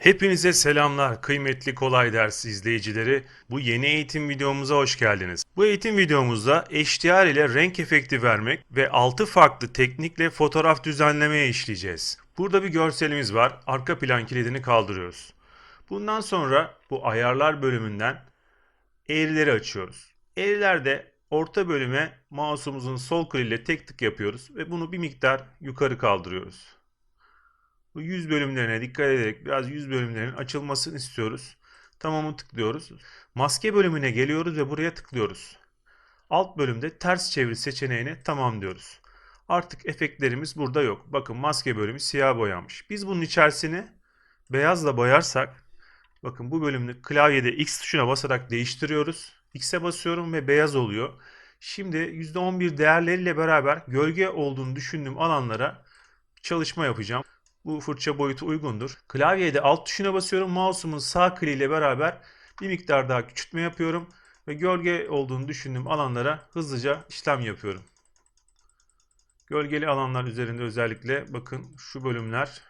Hepinize selamlar kıymetli kolay ders izleyicileri. Bu yeni eğitim videomuza hoş geldiniz. Bu eğitim videomuzda HDR ile renk efekti vermek ve 6 farklı teknikle fotoğraf düzenlemeye işleyeceğiz. Burada bir görselimiz var. Arka plan kilidini kaldırıyoruz. Bundan sonra bu ayarlar bölümünden eğrileri açıyoruz. Eğrilerde orta bölüme mouse'umuzun sol kol ile tek tık yapıyoruz ve bunu bir miktar yukarı kaldırıyoruz. Bu yüz bölümlerine dikkat ederek biraz yüz bölümlerinin açılmasını istiyoruz. Tamamı tıklıyoruz. Maske bölümüne geliyoruz ve buraya tıklıyoruz. Alt bölümde ters çevir seçeneğine tamam diyoruz. Artık efektlerimiz burada yok. Bakın maske bölümü siyah boyanmış. Biz bunun içerisini beyazla boyarsak bakın bu bölümü klavyede X tuşuna basarak değiştiriyoruz. X'e basıyorum ve beyaz oluyor. Şimdi %11 değerleriyle beraber gölge olduğunu düşündüğüm alanlara çalışma yapacağım. Bu fırça boyutu uygundur. Klavyede alt tuşuna basıyorum. Mouse'umun sağ kliği ile beraber bir miktar daha küçültme yapıyorum. Ve gölge olduğunu düşündüğüm alanlara hızlıca işlem yapıyorum. Gölgeli alanlar üzerinde özellikle bakın şu bölümler.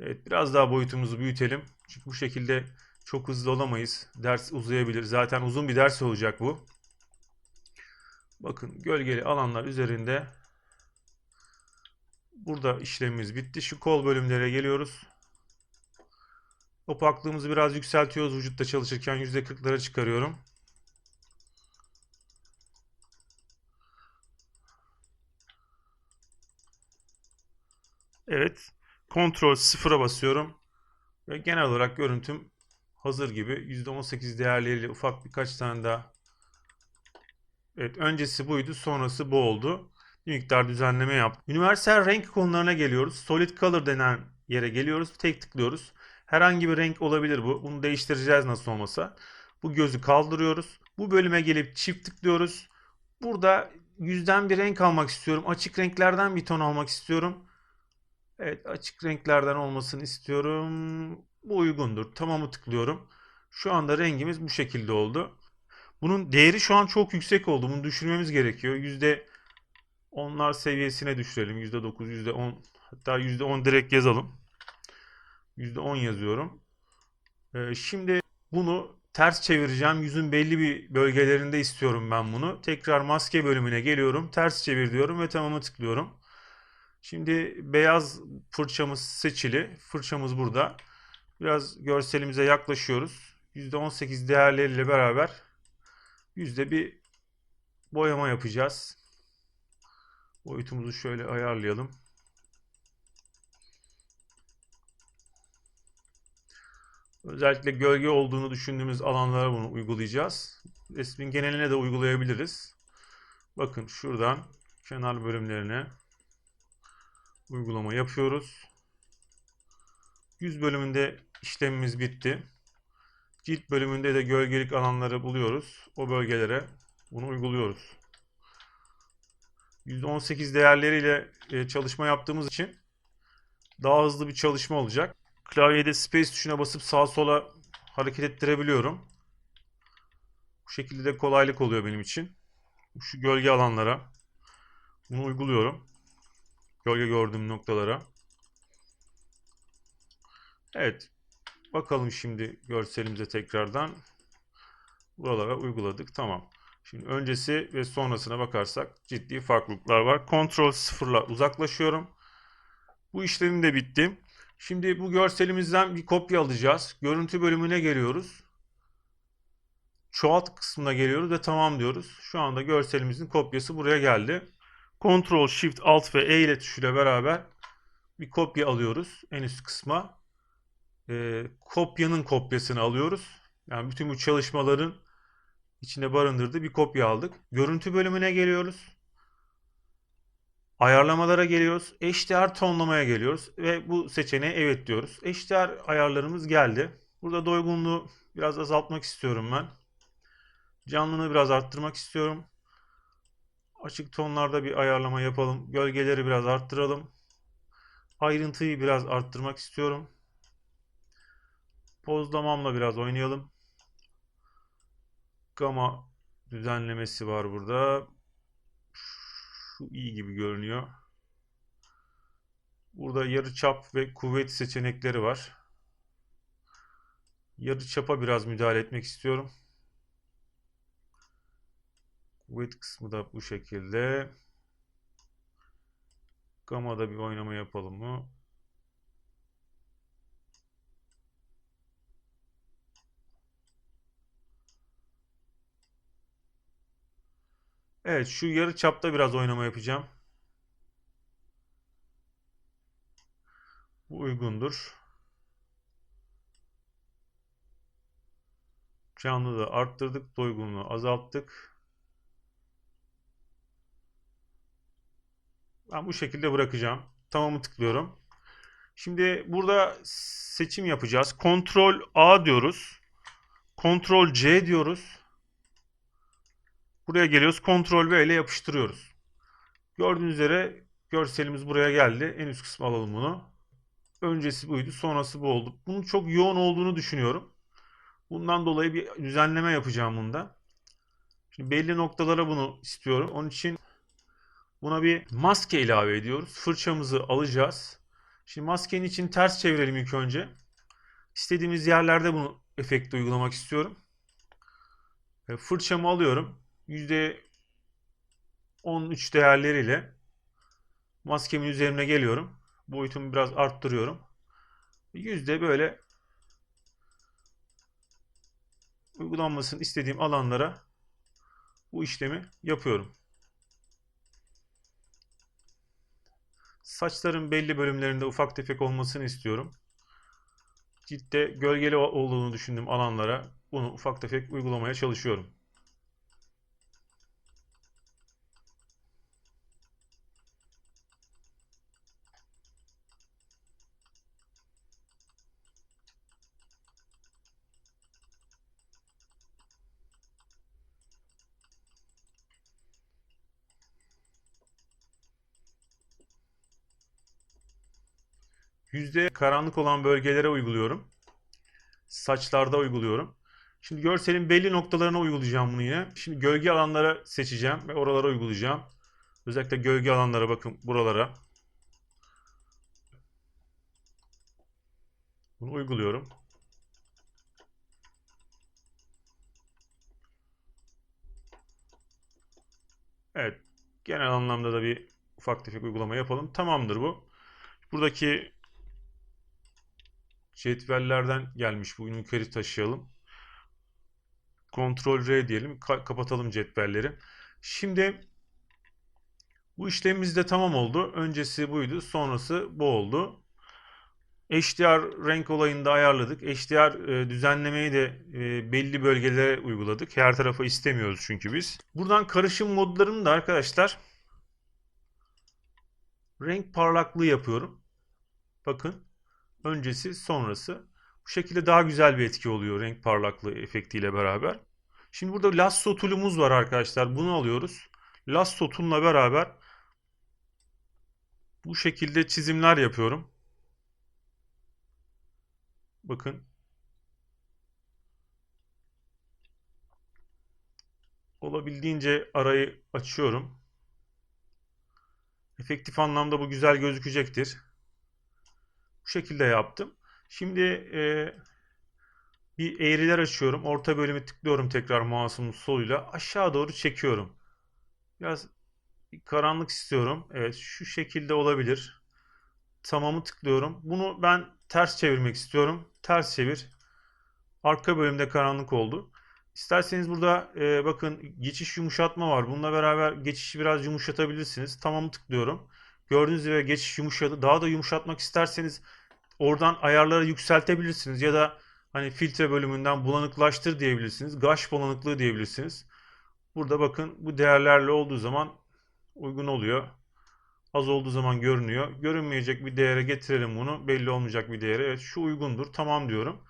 Evet biraz daha boyutumuzu büyütelim. Çünkü bu şekilde çok hızlı olamayız. Ders uzayabilir. Zaten uzun bir ders olacak bu. Bakın gölgeli alanlar üzerinde Burada işlemimiz bitti. Şu kol bölümlere geliyoruz. Opaklığımızı biraz yükseltiyoruz. Vücutta çalışırken %40'lara çıkarıyorum. Evet. Kontrol sıfıra basıyorum. Ve genel olarak görüntüm hazır gibi. %18 değerleriyle ufak birkaç tane daha. Evet öncesi buydu. Sonrası bu oldu bir miktar düzenleme yaptık. Universal renk konularına geliyoruz. Solid Color denen yere geliyoruz. Tek tıklıyoruz. Herhangi bir renk olabilir bu. Bunu değiştireceğiz nasıl olmasa. Bu gözü kaldırıyoruz. Bu bölüme gelip çift tıklıyoruz. Burada yüzden bir renk almak istiyorum. Açık renklerden bir ton almak istiyorum. Evet açık renklerden olmasını istiyorum. Bu uygundur. Tamamı tıklıyorum. Şu anda rengimiz bu şekilde oldu. Bunun değeri şu an çok yüksek oldu. Bunu düşürmemiz gerekiyor. Yüzde onlar seviyesine düşürelim. %9, %10 hatta %10 direkt yazalım. %10 yazıyorum. Ee, şimdi bunu ters çevireceğim. Yüzün belli bir bölgelerinde istiyorum ben bunu. Tekrar maske bölümüne geliyorum. Ters çevir diyorum ve tamamı tıklıyorum. Şimdi beyaz fırçamız seçili. Fırçamız burada. Biraz görselimize yaklaşıyoruz. %18 değerleriyle beraber yüzde bir boyama yapacağız. Boyutumuzu şöyle ayarlayalım. Özellikle gölge olduğunu düşündüğümüz alanlara bunu uygulayacağız. Resmin geneline de uygulayabiliriz. Bakın şuradan kenar bölümlerine uygulama yapıyoruz. Yüz bölümünde işlemimiz bitti. Cilt bölümünde de gölgelik alanları buluyoruz. O bölgelere bunu uyguluyoruz. %18 değerleriyle e, çalışma yaptığımız için daha hızlı bir çalışma olacak. Klavyede space tuşuna basıp sağa sola hareket ettirebiliyorum. Bu şekilde de kolaylık oluyor benim için. Şu gölge alanlara bunu uyguluyorum. Gölge gördüğüm noktalara. Evet. Bakalım şimdi görselimize tekrardan. Buralara uyguladık. Tamam. Şimdi öncesi ve sonrasına bakarsak ciddi farklılıklar var. Kontrol sıfırla uzaklaşıyorum. Bu işlemim de bitti. Şimdi bu görselimizden bir kopya alacağız. Görüntü bölümüne geliyoruz. Çoğalt kısmına geliyoruz ve tamam diyoruz. Şu anda görselimizin kopyası buraya geldi. Kontrol Shift Alt ve E ile tuşuyla beraber bir kopya alıyoruz en üst kısma. Ee, kopyanın kopyasını alıyoruz. Yani bütün bu çalışmaların içinde barındırdığı bir kopya aldık. Görüntü bölümüne geliyoruz. Ayarlamalara geliyoruz. HDR tonlamaya geliyoruz ve bu seçeneğe evet diyoruz. HDR ayarlarımız geldi. Burada doygunluğu biraz azaltmak istiyorum ben. Canlılığı biraz arttırmak istiyorum. Açık tonlarda bir ayarlama yapalım. Gölgeleri biraz arttıralım. Ayrıntıyı biraz arttırmak istiyorum. Pozlamamla biraz oynayalım. Gama düzenlemesi var burada. Şu iyi gibi görünüyor. Burada yarı çap ve kuvvet seçenekleri var. Yarı çapa biraz müdahale etmek istiyorum. Kuvvet kısmı da bu şekilde. Gama'da bir oynama yapalım mı? Evet şu yarı çapta biraz oynama yapacağım. Bu uygundur. Canlılığı arttırdık. Doygunluğu azalttık. Ben bu şekilde bırakacağım. Tamamı tıklıyorum. Şimdi burada seçim yapacağız. Kontrol A diyoruz. Kontrol C diyoruz. Buraya geliyoruz. Kontrol V ile yapıştırıyoruz. Gördüğünüz üzere görselimiz buraya geldi. En üst kısmı alalım bunu. Öncesi buydu. Sonrası bu oldu. Bunun çok yoğun olduğunu düşünüyorum. Bundan dolayı bir düzenleme yapacağım bunda. Şimdi belli noktalara bunu istiyorum. Onun için buna bir maske ilave ediyoruz. Fırçamızı alacağız. Şimdi maskenin için ters çevirelim ilk önce. İstediğimiz yerlerde bunu efekti uygulamak istiyorum. Fırçamı alıyorum. %13 değerleriyle maskemin üzerine geliyorum. Boyutumu biraz arttırıyorum. Yüzde böyle uygulanmasını istediğim alanlara bu işlemi yapıyorum. Saçların belli bölümlerinde ufak tefek olmasını istiyorum. Ciltte gölgeli olduğunu düşündüğüm alanlara bunu ufak tefek uygulamaya çalışıyorum. Yüzde karanlık olan bölgelere uyguluyorum. Saçlarda uyguluyorum. Şimdi görselin belli noktalarına uygulayacağım bunu yine. Şimdi gölge alanlara seçeceğim ve oralara uygulayacağım. Özellikle gölge alanlara bakın buralara. Bunu uyguluyorum. Evet. Genel anlamda da bir ufak tefek uygulama yapalım. Tamamdır bu. Buradaki cetvellerden gelmiş. Bugün yukarı taşıyalım. Ctrl R diyelim. Ka kapatalım cetvelleri. Şimdi bu işlemimiz de tamam oldu. Öncesi buydu. Sonrası bu oldu. HDR renk olayını da ayarladık. HDR e, düzenlemeyi de e, belli bölgelere uyguladık. Her tarafa istemiyoruz çünkü biz. Buradan karışım modlarını da arkadaşlar renk parlaklığı yapıyorum. Bakın öncesi sonrası. Bu şekilde daha güzel bir etki oluyor renk parlaklığı efektiyle beraber. Şimdi burada lasso tool'umuz var arkadaşlar. Bunu alıyoruz. Lasso tool'la beraber bu şekilde çizimler yapıyorum. Bakın. Olabildiğince arayı açıyorum. Efektif anlamda bu güzel gözükecektir. Bu şekilde yaptım. Şimdi e, bir eğriler açıyorum. Orta bölümü tıklıyorum tekrar mouse'umun soluyla. Aşağı doğru çekiyorum. Biraz karanlık istiyorum. Evet şu şekilde olabilir. Tamamı tıklıyorum. Bunu ben ters çevirmek istiyorum. Ters çevir. Arka bölümde karanlık oldu. İsterseniz burada e, bakın geçiş yumuşatma var. Bununla beraber geçişi biraz yumuşatabilirsiniz. Tamamı tıklıyorum. Gördüğünüz gibi geçiş yumuşadı. Daha da yumuşatmak isterseniz oradan ayarları yükseltebilirsiniz. Ya da hani filtre bölümünden bulanıklaştır diyebilirsiniz. Gaş bulanıklığı diyebilirsiniz. Burada bakın bu değerlerle olduğu zaman uygun oluyor. Az olduğu zaman görünüyor. Görünmeyecek bir değere getirelim bunu. Belli olmayacak bir değere. Evet şu uygundur. Tamam diyorum.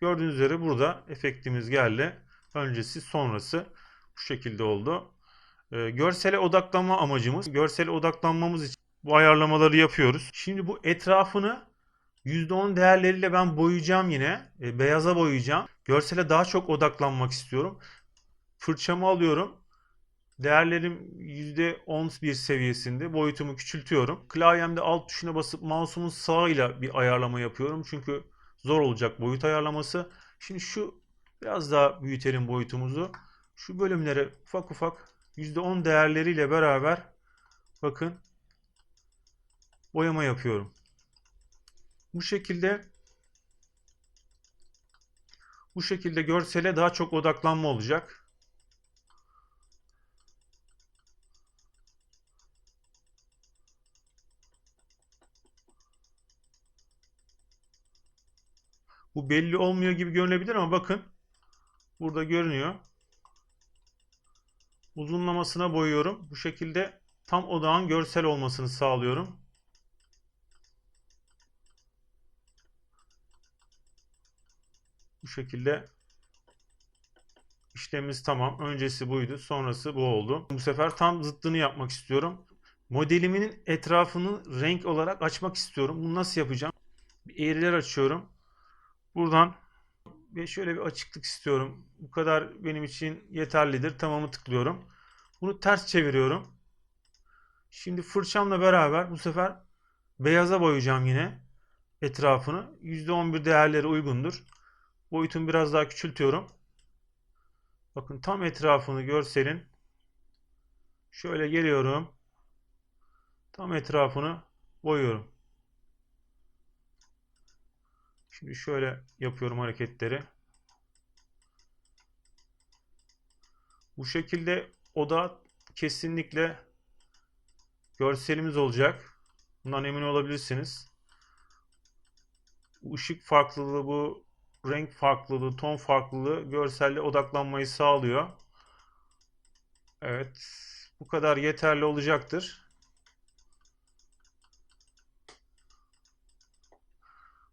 Gördüğünüz üzere burada efektimiz geldi. Öncesi sonrası bu şekilde oldu. Ee, görsele odaklanma amacımız. Görsele odaklanmamız için bu ayarlamaları yapıyoruz. Şimdi bu etrafını %10 değerleriyle ben boyayacağım yine. E, beyaza boyayacağım. Görsele daha çok odaklanmak istiyorum. Fırçamı alıyorum. Değerlerim %11 seviyesinde. Boyutumu küçültüyorum. Klavyemde alt tuşuna basıp mouse'umun sağıyla bir ayarlama yapıyorum. Çünkü zor olacak boyut ayarlaması. Şimdi şu biraz daha büyütelim boyutumuzu. Şu bölümlere ufak ufak %10 değerleriyle beraber bakın boyama yapıyorum. Bu şekilde bu şekilde görsele daha çok odaklanma olacak. Bu belli olmuyor gibi görünebilir ama bakın burada görünüyor. Uzunlamasına boyuyorum. Bu şekilde tam odağın görsel olmasını sağlıyorum. Bu şekilde işlemimiz tamam. Öncesi buydu. Sonrası bu oldu. Bu sefer tam zıttını yapmak istiyorum. Modelimin etrafını renk olarak açmak istiyorum. Bunu nasıl yapacağım? Bir eğriler açıyorum. Buradan ve şöyle bir açıklık istiyorum. Bu kadar benim için yeterlidir. Tamamı tıklıyorum. Bunu ters çeviriyorum. Şimdi fırçamla beraber bu sefer beyaza boyayacağım yine etrafını. %11 değerleri uygundur. Boyutunu biraz daha küçültüyorum. Bakın tam etrafını görselin. Şöyle geliyorum. Tam etrafını boyuyorum. Şimdi şöyle yapıyorum hareketleri. Bu şekilde oda kesinlikle görselimiz olacak. Bundan emin olabilirsiniz. Bu ışık farklılığı, bu renk farklılığı, ton farklılığı görselle odaklanmayı sağlıyor. Evet. Bu kadar yeterli olacaktır.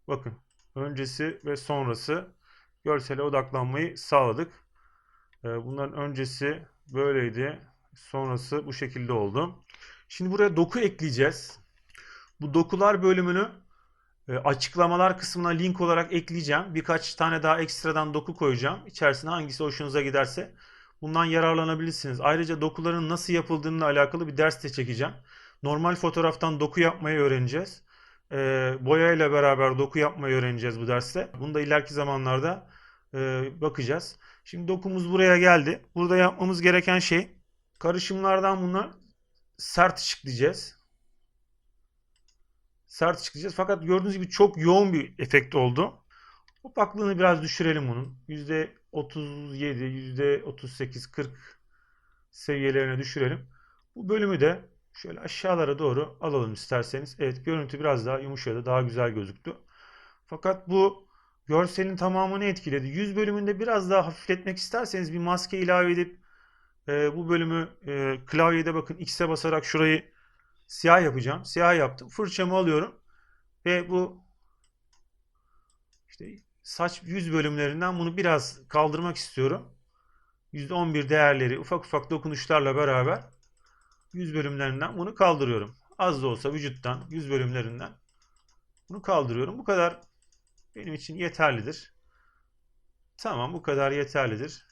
Bakın. Öncesi ve sonrası görsele odaklanmayı sağladık. Ee, bunların öncesi böyleydi. Sonrası bu şekilde oldu. Şimdi buraya doku ekleyeceğiz. Bu dokular bölümünü açıklamalar kısmına link olarak ekleyeceğim. Birkaç tane daha ekstradan doku koyacağım. İçerisine hangisi hoşunuza giderse bundan yararlanabilirsiniz. Ayrıca dokuların nasıl yapıldığıyla alakalı bir ders de çekeceğim. Normal fotoğraftan doku yapmayı öğreneceğiz. E, boya ile beraber doku yapmayı öğreneceğiz bu derste. Bunu da ileriki zamanlarda e, bakacağız. Şimdi dokumuz buraya geldi. Burada yapmamız gereken şey karışımlardan bunu sert ışıklayacağız. Sert ışıklayacağız. Fakat gördüğünüz gibi çok yoğun bir efekt oldu. Opaklığını biraz düşürelim bunun. %37, %38, 40 seviyelerine düşürelim. Bu bölümü de şöyle aşağılara doğru alalım isterseniz. Evet görüntü biraz daha yumuşadı. Daha güzel gözüktü. Fakat bu görselin tamamını etkiledi. Yüz bölümünde biraz daha hafifletmek isterseniz bir maske ilave edip e, bu bölümü e, klavyede bakın X'e basarak şurayı siyah yapacağım. Siyah yaptım. Fırçamı alıyorum ve bu işte saç yüz bölümlerinden bunu biraz kaldırmak istiyorum. %11 değerleri ufak ufak dokunuşlarla beraber yüz bölümlerinden bunu kaldırıyorum. Az da olsa vücuttan yüz bölümlerinden bunu kaldırıyorum. Bu kadar benim için yeterlidir. Tamam bu kadar yeterlidir.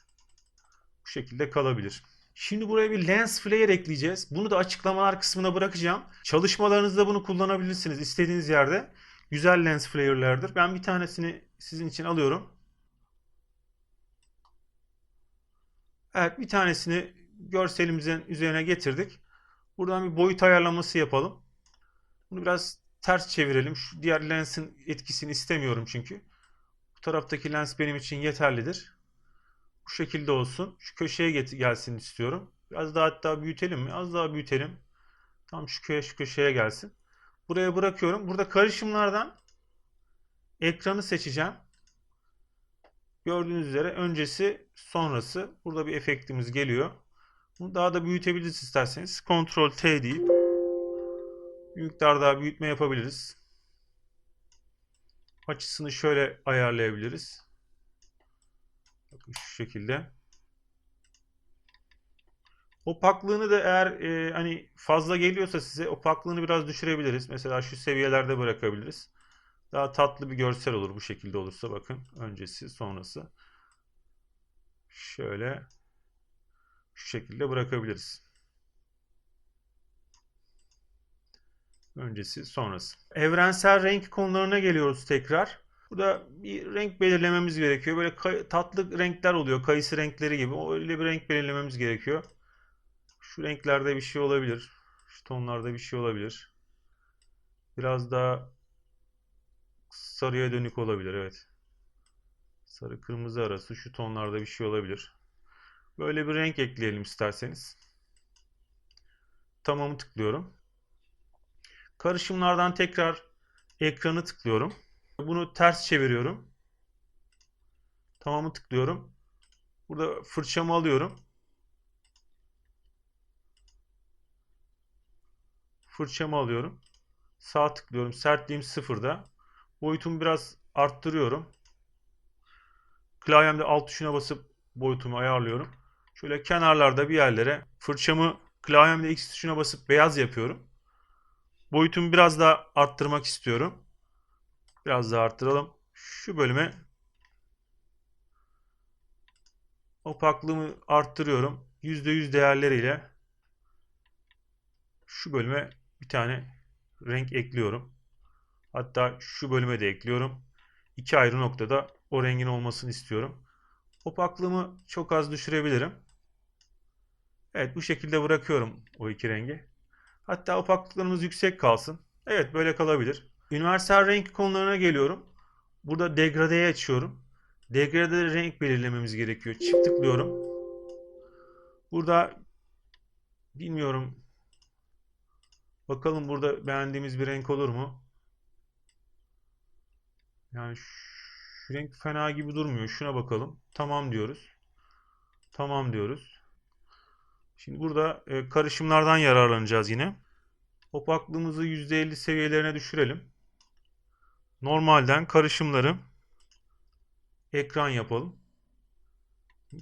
Bu şekilde kalabilir. Şimdi buraya bir lens flare ekleyeceğiz. Bunu da açıklamalar kısmına bırakacağım. Çalışmalarınızda bunu kullanabilirsiniz istediğiniz yerde. Güzel lens flare'lerdir. Ben bir tanesini sizin için alıyorum. Evet bir tanesini görselimizin üzerine getirdik. Buradan bir boyut ayarlaması yapalım. Bunu biraz ters çevirelim. Şu diğer lensin etkisini istemiyorum çünkü. Bu taraftaki lens benim için yeterlidir. Bu şekilde olsun. Şu köşeye gelsin istiyorum. Biraz daha hatta büyütelim mi? Az daha büyütelim. Tam şu köşeye, şu köşeye gelsin. Buraya bırakıyorum. Burada karışımlardan ekranı seçeceğim. Gördüğünüz üzere öncesi sonrası. Burada bir efektimiz geliyor. Bunu daha da büyütebiliriz isterseniz. Ctrl T deyip miktar daha büyütme yapabiliriz. Açısını şöyle ayarlayabiliriz. Bakın şu şekilde. Opaklığını da eğer e, hani fazla geliyorsa size opaklığını biraz düşürebiliriz. Mesela şu seviyelerde bırakabiliriz. Daha tatlı bir görsel olur bu şekilde olursa bakın. Öncesi sonrası. Şöyle Şu şekilde bırakabiliriz. Öncesi sonrası. Evrensel renk konularına geliyoruz tekrar. Burada bir renk belirlememiz gerekiyor. Böyle tatlı renkler oluyor. Kayısı renkleri gibi. Öyle bir renk belirlememiz gerekiyor. Şu renklerde bir şey olabilir. Şu tonlarda bir şey olabilir. Biraz daha sarıya dönük olabilir. Evet. Sarı kırmızı arası şu tonlarda bir şey olabilir. Böyle bir renk ekleyelim isterseniz. Tamamı tıklıyorum. Karışımlardan tekrar ekranı tıklıyorum. Bunu ters çeviriyorum. Tamamı tıklıyorum. Burada fırçamı alıyorum. Fırçamı alıyorum. Sağ tıklıyorum. Sertliğim sıfırda. Boyutumu biraz arttırıyorum. Klavyemde alt tuşuna basıp boyutumu ayarlıyorum. Şöyle kenarlarda bir yerlere fırçamı klavyemde X tuşuna basıp beyaz yapıyorum. Boyutumu biraz daha arttırmak istiyorum. Biraz daha arttıralım. Şu bölüme opaklığımı arttırıyorum. %100 değerleriyle şu bölüme bir tane renk ekliyorum. Hatta şu bölüme de ekliyorum. İki ayrı noktada o rengin olmasını istiyorum. Opaklığımı çok az düşürebilirim. Evet bu şekilde bırakıyorum o iki rengi. Hatta opaklıklarımız yüksek kalsın. Evet böyle kalabilir. Üniversal renk konularına geliyorum. Burada degradeyi açıyorum. Degradede renk belirlememiz gerekiyor. Çift tıklıyorum. Burada bilmiyorum. Bakalım burada beğendiğimiz bir renk olur mu? Yani şu renk fena gibi durmuyor. Şuna bakalım. Tamam diyoruz. Tamam diyoruz. Şimdi burada e, karışımlardan yararlanacağız yine. Opaklığımızı %50 seviyelerine düşürelim. Normalden karışımları ekran yapalım.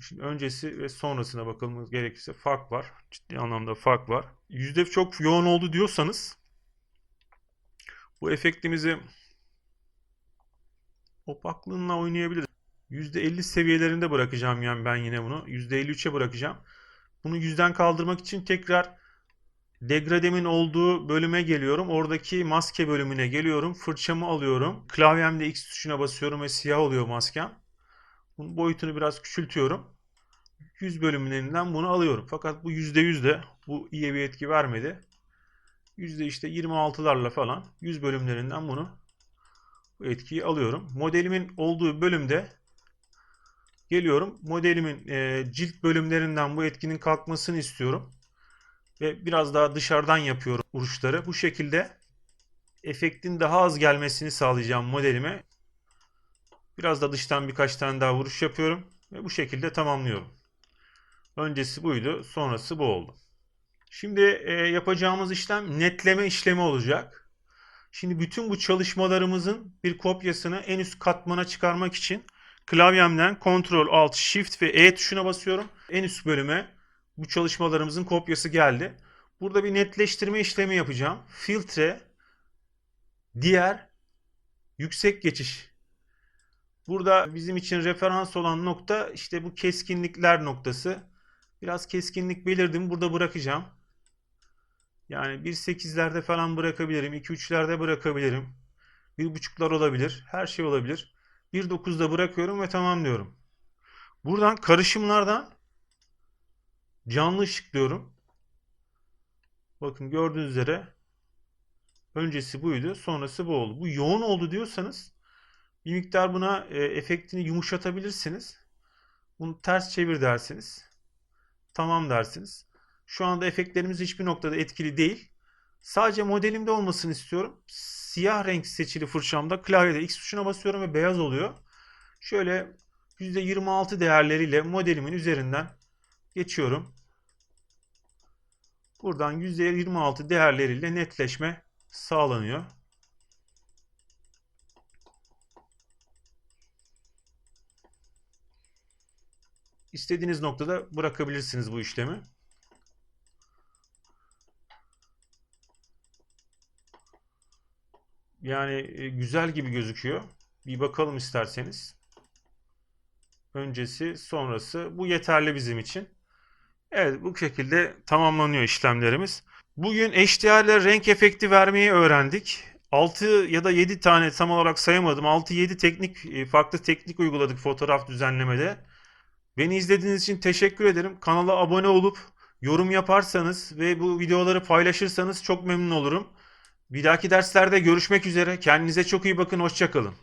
Şimdi öncesi ve sonrasına bakalım gerekirse fark var. Ciddi anlamda fark var. Yüzde çok yoğun oldu diyorsanız bu efektimizi opaklığına oynayabiliriz. %50 seviyelerinde bırakacağım yani ben yine bunu. %53'e bırakacağım. Bunu yüzden kaldırmak için tekrar degrademin olduğu bölüme geliyorum. Oradaki maske bölümüne geliyorum. Fırçamı alıyorum. Klavyemde X tuşuna basıyorum ve siyah oluyor maskem. Bunun boyutunu biraz küçültüyorum. 100 bölümlerinden bunu alıyorum. Fakat bu %100 de bu iyi bir etki vermedi. Yüzde işte 26'larla falan 100 bölümlerinden bunu bu etkiyi alıyorum. Modelimin olduğu bölümde geliyorum. Modelimin e, cilt bölümlerinden bu etkinin kalkmasını istiyorum. Ve biraz daha dışarıdan yapıyorum vuruşları. Bu şekilde efektin daha az gelmesini sağlayacağım modelime. Biraz da dıştan birkaç tane daha vuruş yapıyorum. Ve bu şekilde tamamlıyorum. Öncesi buydu. Sonrası bu oldu. Şimdi e, yapacağımız işlem netleme işlemi olacak. Şimdi bütün bu çalışmalarımızın bir kopyasını en üst katmana çıkarmak için klavyemden Ctrl Alt Shift ve E tuşuna basıyorum. En üst bölüme bu çalışmalarımızın kopyası geldi. Burada bir netleştirme işlemi yapacağım. Filtre diğer yüksek geçiş. Burada bizim için referans olan nokta işte bu keskinlikler noktası. Biraz keskinlik belirdim. Burada bırakacağım. Yani 1.8'lerde falan bırakabilirim. 2.3'lerde bırakabilirim. 1.5'lar olabilir. Her şey olabilir. 1.9'da bırakıyorum ve tamam diyorum. Buradan karışımlardan canlı ışık diyorum. Bakın gördüğünüz üzere öncesi buydu. Sonrası bu oldu. Bu yoğun oldu diyorsanız bir miktar buna e, efektini yumuşatabilirsiniz. Bunu ters çevir dersiniz. Tamam dersiniz. Şu anda efektlerimiz hiçbir noktada etkili değil. Sadece modelimde olmasını istiyorum. Siyah renk seçili fırçamda klavyede X tuşuna basıyorum ve beyaz oluyor. Şöyle %26 değerleriyle modelimin üzerinden geçiyorum. Buradan %26 değerleriyle netleşme sağlanıyor. İstediğiniz noktada bırakabilirsiniz bu işlemi. Yani e, güzel gibi gözüküyor. Bir bakalım isterseniz. Öncesi, sonrası. Bu yeterli bizim için. Evet bu şekilde tamamlanıyor işlemlerimiz. Bugün HDR ile renk efekti vermeyi öğrendik. 6 ya da 7 tane tam olarak sayamadım. 6-7 teknik e, farklı teknik uyguladık fotoğraf düzenlemede. Beni izlediğiniz için teşekkür ederim. Kanala abone olup yorum yaparsanız ve bu videoları paylaşırsanız çok memnun olurum. Bir dahaki derslerde görüşmek üzere. Kendinize çok iyi bakın. Hoşçakalın.